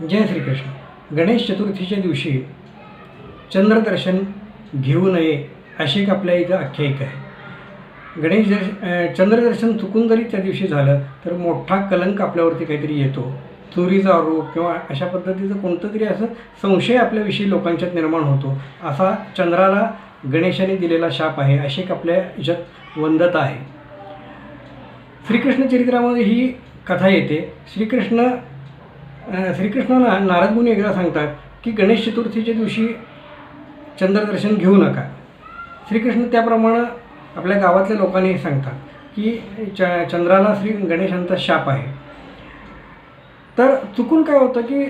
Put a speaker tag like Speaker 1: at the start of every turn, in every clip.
Speaker 1: जय श्रीकृष्ण. गणेश चतुर्थीच्या दिवशी चंद्रदर्शन घेऊ नये अशी एक आपल्या इथं आख्यायिका आहे. गणेश दर्श चंद्रदर्शन चुकून जरी त्या दिवशी झालं तर मोठा कलंक आपल्यावरती काहीतरी येतो. चोरीचा आरोप किंवा अशा पद्धतीचं कोणतं तरी असं संशय आपल्याविषयी लोकांच्यात निर्माण होतो. असा चंद्राला गणेशाने दिलेला शाप आहे अशी एक आपल्या याच्यात वंदता आहे. श्रीकृष्ण चरित्रामध्ये ही कथा येते. श्रीकृष्ण श्रीकृष्णाला नारद मुनी एकदा सांगतात की गणेश चतुर्थीच्या दिवशी चंद्रदर्शन घेऊ नका. श्रीकृष्ण त्याप्रमाणे आपल्या गावातल्या लोकांनी हे सांगतात की च चंद्राला श्री गणेशांचा शाप आहे. तर चुकून काय होतं की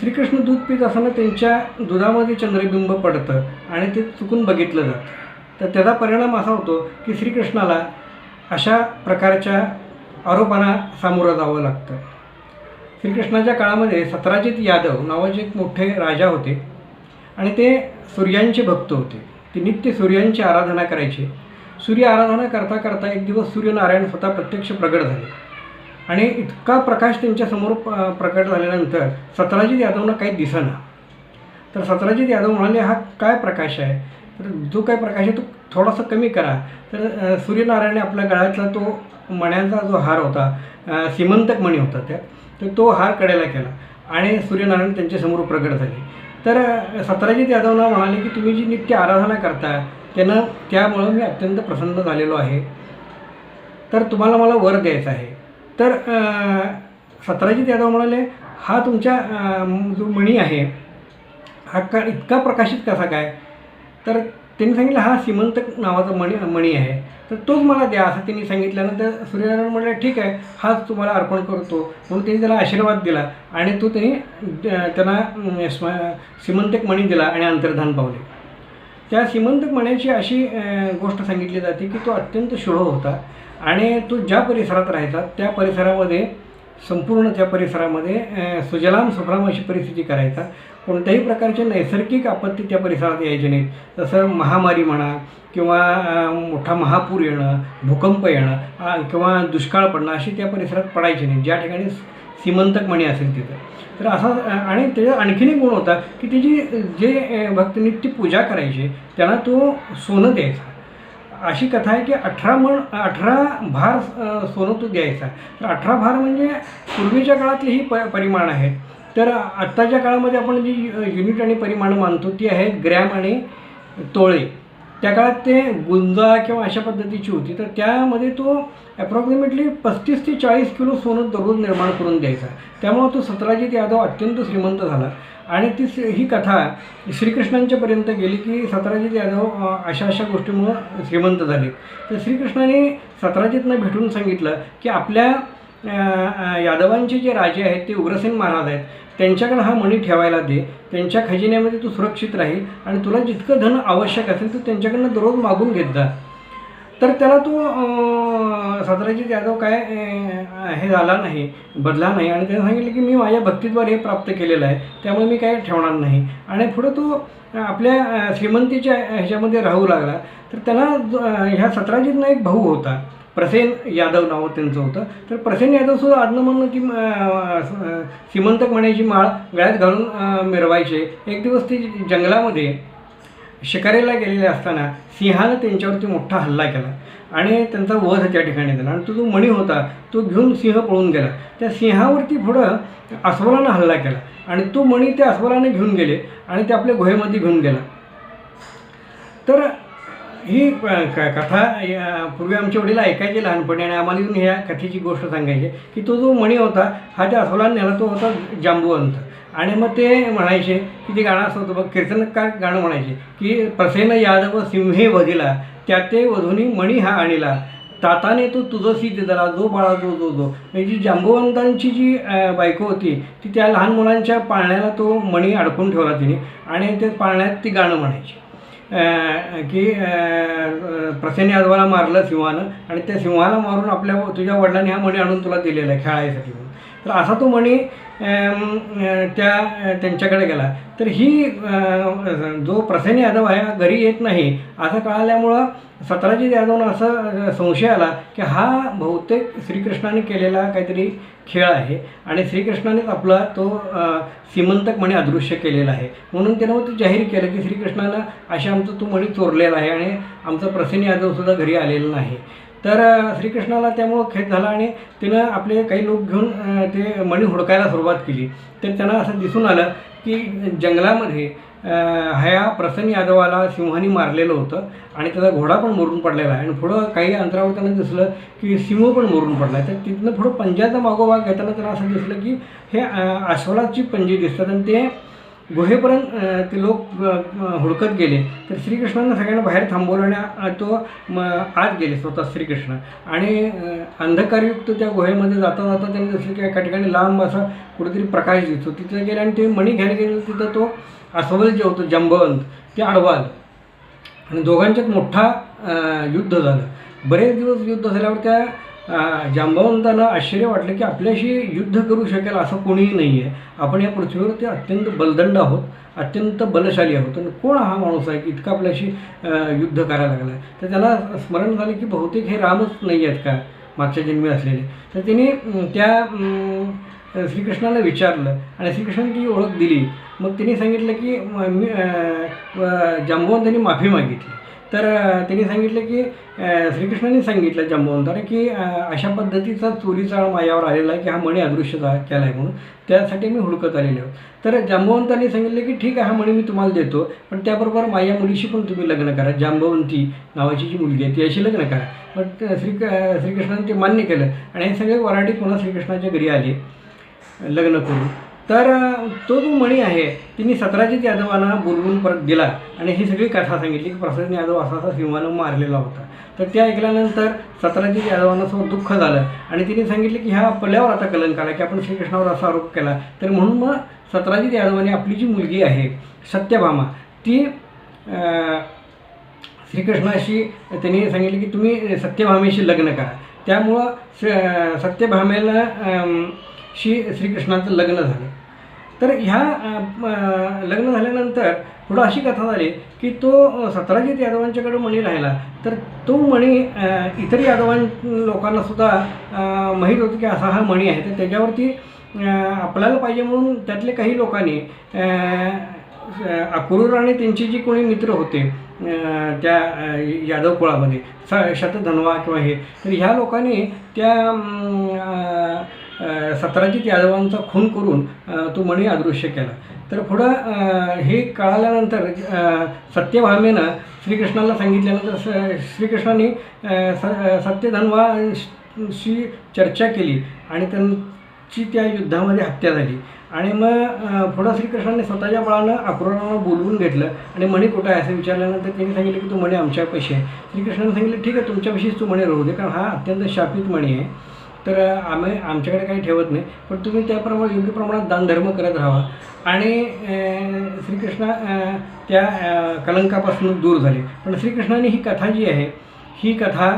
Speaker 1: श्रीकृष्ण दूध पित असताना त्यांच्या दुधामध्ये चंद्रबिंब पडतं आणि ते चुकून बघितलं जातं. तर त्याचा परिणाम असा होतो की श्रीकृष्णाला अशा प्रकारच्या आरोपांना सामोरं जावं लागतं. श्रीकृष्णाच्या काळामध्ये सत्राजित यादव नावाचे एक मोठे राजा होते. आणि ते सूर्यांचे भक्त होते. ते नित्य सूर्यांची आराधना करायचे. सूर्य आराधना करता करता एक दिवस सूर्यनारायण स्वतः प्रत्यक्ष प्रगट झाले. आणि इतका प्रकाश त्यांच्यासमोर प- प्रकट झाल्यानंतर सत्राजित यादवना काही दिसेना. तर सत्राजित यादव म्हणाले हा काय प्रकाश आहे? तर जो काय प्रकाश आहे तो थोडासा कमी करा. तर सूर्यनारायणने आपल्या गळ्यातला तो मण्यांचा जो हार होता सीमंतक मणी होता त्या तर तो हार कड्याला केला. आणि सूर्यनारायण त्यांच्यासमोर प्रगट झाले. तर अ, सत्राजित यादवना म्हणाले की तुम्ही जी नित्य आराधना करता त्यानं त्यामुळं मी अत्यंत प्रसन्न झालेलो आहे. तर तुम्हाला मला वर द्यायचा आहे. तर अ, सत्राजित यादव म्हणाले हा तुमच्या जो मणी आहे हा का इतका प्रकाशित कसा काय? तर त्यांनी सांगितलं हा श्रीमंतक नावाचा मणी मणी आहे. तर तोच मला द्या असं त्यांनी सांगितल्यानंतर सूर्यनारायण म्हटलं ठीक आहे हाच तुम्हाला अर्पण करतो. म्हणून त्यांनी त्याला आशीर्वाद दिला आणि तो त्यांनी त्यांना स्म श्रीमंतक मणी दिला आणि अंतर्धान पावले. त्या श्रीमंतक मण्याची अशी गोष्ट सांगितली जाते की तो अत्यंत शुभ होता आणि तो ज्या परिसरात राहायचा त्या परिसरामध्ये संपूर्ण त्या परिसरामध्ये सुजलाम सुफलाम अशी परिस्थिती करायचा. कोणत्याही प्रकारचे नैसर्गिक आपत्ती त्या परिसरात यायचे नाहीत. जसं महामारी म्हणा किंवा मोठा महापूर येणं भूकंप येणं किंवा दुष्काळ पडणं अशी त्या परिसरात पडायचे नाही ज्या ठिकाणी सीमंतक म्हणी असेल तिथं. तर असा आणि त्याचा आणखीन एक गुण होता की त्याची जे भक्तनी ती पूजा करायची त्यांना तो सोनं द्यायचा. अशी कथा आहे की अठरा मण अठरा भार सोनं तो द्यायचा तर अठरा भार म्हणजे पूर्वीच्या काळातले ही प परिमाण आहेत तर आत्ताच्या काळामध्ये आपण जी युनिट आणि परिमाणं मानतो ती आहेत ग्रॅम आणि तोळे. त्या काळात ते गुंजा किंवा अशा पद्धतीची होती. तर त्यामध्ये तो ॲप्रॉक्सिमेटली पस्तीस ते चाळीस किलो सोनं दररोज निर्माण करून द्यायचा. त्यामुळं तो सतराजित यादव अत्यंत श्रीमंत झाला. आणि ती स- ही कथा श्रीकृष्णांच्यापर्यंत गेली की सतराजित यादव अशा अशा गोष्टीमुळं श्रीमंत झाले. तर श्रीकृष्णाने सतराजितनं भेटून सांगितलं की आपल्या यादवांचे जे राजे आहेत ते उग्रसेन महाराज आहेत. त्यांच्याकडे हा मणी ठेवायला दे. त्यांच्या खजिन्यामध्ये तू सुरक्षित राहील आणि तुला जितकं धन आवश्यक असेल तू त्यांच्याकडनं दररोज मागून घेत जा. तर त्याला तो अं, यादव काय हे झाला नाही बदला नाही. आणि त्याने सांगितलं की मी माझ्या भक्तीद्वारे हे प्राप्त केलेलं आहे. त्यामुळे मी काय ठेवणार नाही. आणि पुढं तो आपल्या श्रीमंतीच्या ह्याच्यामध्ये राहू लागला. तर त्याला ह्या सतराजितनं एक भाऊ होता. प्रसेन यादव नाव त्यांचं होतं. तर प्रसेन यादवसुद्धा आडनं म्हणून की सीमंतक श्रीमंतक म्हणायची माळ गळ्यात घालून मिरवायचे. एक दिवस ते जंगलामध्ये शिकारीला गेलेले असताना सिंहानं त्यांच्यावरती मोठा हल्ला केला आणि त्यांचा वध त्या ठिकाणी झाला. आणि तो जो मणी होता तो घेऊन सिंह पळून गेला. त्या सिंहावरती पुढं अस्वलानं हल्ला केला आणि तो मणी त्या अस्वलाने घेऊन गेले आणि ते आपल्या गुहेमध्ये घेऊन गेला. तर ही क- कथा या- पूर्वी आमचे वडील ऐकायचे लहानपणी आणि आम्हाला येऊन ह्या कथेची गोष्ट सांगायची. की तो जो मणी होता हा त्या नेला तो होता जांबुवंत. आणि मग ते म्हणायचे की ते गाणं असं होतं बघ कीर्तनकार गाणं म्हणायचे की प्रसेन यादव सिंहे वधिला त्या ते वधूनी मणी हा आणला. ताताने तो तुझसी दिला जो बाळा जो जो जो. म्हणजे जी जांबुवंतांची जी बायको होती ती त्या लहान मुलांच्या पाळण्याला तो मणी अडकून ठेवला तिने. आणि ते पाळण्यात ती गाणं म्हणायची. की अ, आजोबाला मारलं सिंहानं आणि त्या सिंहाला मारून आपल्या तुझ्या वडिलांनी हा मणी आणून तुला दिलेला आहे खेळायसाठी. तर असा तो मणी त्या त्यांच्याकडे गेला. तर ही जो प्रसेन यादव आहे हा घरी येत नाही. असं कळाल्यामुळं सत्राजित यादवनं असं संशय आला की हा बहुतेक श्रीकृष्णाने केलेला काहीतरी खेळ आहे. आणि श्रीकृष्णानेच आपला तो सीमंतक म्हणे अदृश्य केलेला आहे. म्हणून त्यानं मग ते जाहीर केलं की श्रीकृष्णानं अशा आमचं तो म्हणी चोरलेला आहे आणि आमचं प्रसेन यादवसुद्धा घरी आलेला नाही. तर श्रीकृष्णाला त्यामुळं खेद झाला आणि तिनं आपले काही लोक घेऊन ते मणी हुडकायला सुरुवात केली. तर त्यांना असं दिसून आलं की जंगलामध्ये हया ह्या प्रसन्न यादवाला सिंहाने मारलेलं होतं आणि त्याचा घोडा पण मरून पडलेला आहे. आणि पुढं काही अंतरावर त्यांना दिसलं की सिंह पण मरून पडला आहे तर तिथनं पुढं पंजाचा मागोवा घेताना त्यांना असं दिसलं की हे अ, पंजी दिसतात आणि ते गुहेपर्यंत ते लोक हुडकत गेले. तर श्रीकृष्णानं सगळ्यांना बाहेर थांबवल्याने आणि तो म आत गेले स्वतः श्रीकृष्ण. आणि अंधकारयुक्त त्या गुहेमध्ये जाता जाता त्यांनी दिसलं की एका ठिकाणी लांब असा कुठेतरी प्रकाश दिसतो. तिथे गेले आणि ते मणी घ्यायला गेले तिथं तो अस्वल जे होतं जंबवंत ते आडवाल आणि दोघांच्यात मोठा युद्ध झालं. बरेच दिवस युद्ध झाल्यावर त्या जांबवंतांना आश्चर्य वाटलं की आपल्याशी युद्ध करू शकेल असं कोणीही नाही आहे आपण या पृथ्वीवरती अत्यंत बलदंड आहोत अत्यंत बलशाली आहोत. आणि कोण हा माणूस आहे की इतका आपल्याशी युद्ध करायला लागला आहे तर त्याला स्मरण झालं की बहुतेक हे रामच नाही आहेत का? मागच्या जन्मी असलेले. तर त्याने त्या श्रीकृष्णाला विचारलं आणि श्रीकृष्णाने ती ओळख दिली. मग त्यांनी सांगितलं की मी अं, जांबवंतांनी माफी मागितली. तर त्यांनी सांगितलं की श्रीकृष्णाने सांगितलं जांबवंताने की अशा पद्धतीचा चोरीचा माझ्यावर आलेला आहे की हा मणी अदृश्य झा- केला आहे म्हणून. त्यासाठी मी हुडकत आलेलो आहोत तर जांबवंतांनी सांगितलं की ठीक आहे हा मणी मी तुम्हाला देतो. पण त्याबरोबर माझ्या मुलीशी पण तुम्ही लग्न करा. जांबवंती नावाची जी मुलगी आहे ती अशी लग्न करा. पण श्री श्रीकृष्णाने ते मान्य केलं. आणि हे सगळे वराठी पुन्हा श्रीकृष्णाच्या घरी आले लग्न करून. तर तो जो मणी आहे तिने सतराजित यादवांना बोलवून परत दिला. आणि ही सगळी कथा सांगितली की प्रसाद यादव असा असा सिंहानं मारलेला होता. तर ते ऐकल्यानंतर सतराजित यादवांना सो दुःख झालं. आणि तिने सांगितलं की ह्या आपल्यावर आता कलंक आला की आपण श्रीकृष्णावर असा आरोप केला. तर म्हणून मग सतराजित यादवाने आपली जी मुलगी आहे सत्यभामा ती श्रीकृष्णाशी त्यांनी सांगितले की तुम्ही सत्यभामेशी लग्न करा. त्यामुळं स- सत्यभामेला शी श्रीकृष्णाचं लग्न झालं. तर ह्या लग्न झाल्यानंतर पुढं अशी कथा झाली की तो सतराजित यादवांच्याकडे मणी राहिला. तर तो मणी इतर यादवां लोकांना सुद्धा माहीत होतं की असा हा मणी आहे. तर त्याच्यावरती आपल्याला पाहिजे म्हणून त्यातले काही लोकांनी अ, अक्रूर आणि त्यांचे जे कोणी मित्र होते त्या यादव कुळामध्ये स शतधन्वा किंवा हे. तर ह्या लोकांनी त्या सतराजित यादवांचा खून करून तो मणी अदृश्य केला. तर पुढं हे कळाल्यानंतर सत्यभामेनं श्रीकृष्णाला सांगितल्यानंतर स श्रीकृष्णाने स सत्यधन्वाशी चर्चा केली आणि त्यांची त्या युद्धामध्ये हत्या झाली. आणि मग पुढं श्रीकृष्णाने स्वतःच्या बळानं अक्रूरांना बोलवून घेतलं. आणि मणी कुठं आहे? असं विचारल्यानंतर त्यांनी सांगितलं की तो मणी आमच्यापाशी आहे. श्रीकृष्णाने सांगितलं ठीक आहे तुमच्यापाशीच तो मणी राहू दे कारण हा अत्यंत शापित मणी आहे. तर आम्ही आमच्याकडे काही ठेवत नाही. पण तुम्ही त्याप्रमाणे योग्य प्रमाणात दानधर्म करत राहा. आणि श्रीकृष्ण त्या कलंकापासून दूर झाले. पण श्रीकृष्णाने ही कथा जी आहे ही कथा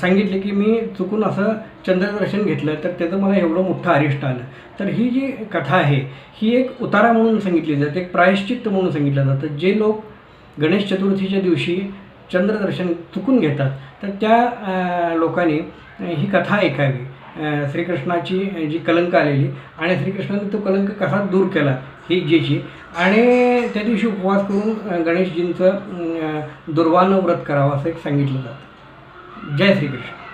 Speaker 1: सांगितली की मी चुकून असं चंद्रदर्शन घेतलं तर त्याचं मला एवढं मोठं अरिष्ट आलं. तर ही जी कथा आहे ही एक उतारा म्हणून सांगितली जाते एक प्रायश्चित्त म्हणून सांगितलं जातं. जे लोक गणेश चतुर्थीच्या दिवशी चंद्रदर्शन चुकून घेतात. तर त्या लोकांनी ही कथा ऐकावी. श्रीकृष्णाची जी कलंक आलेली आणि श्रीकृष्णाने तो कलंक कसा दूर केला ही जीची. आणि त्या दिवशी उपवास करून गणेशजींचं अं, दुर्वानं व्रत करावं असं एक सांगितलं जातं. जय श्रीकृष्ण.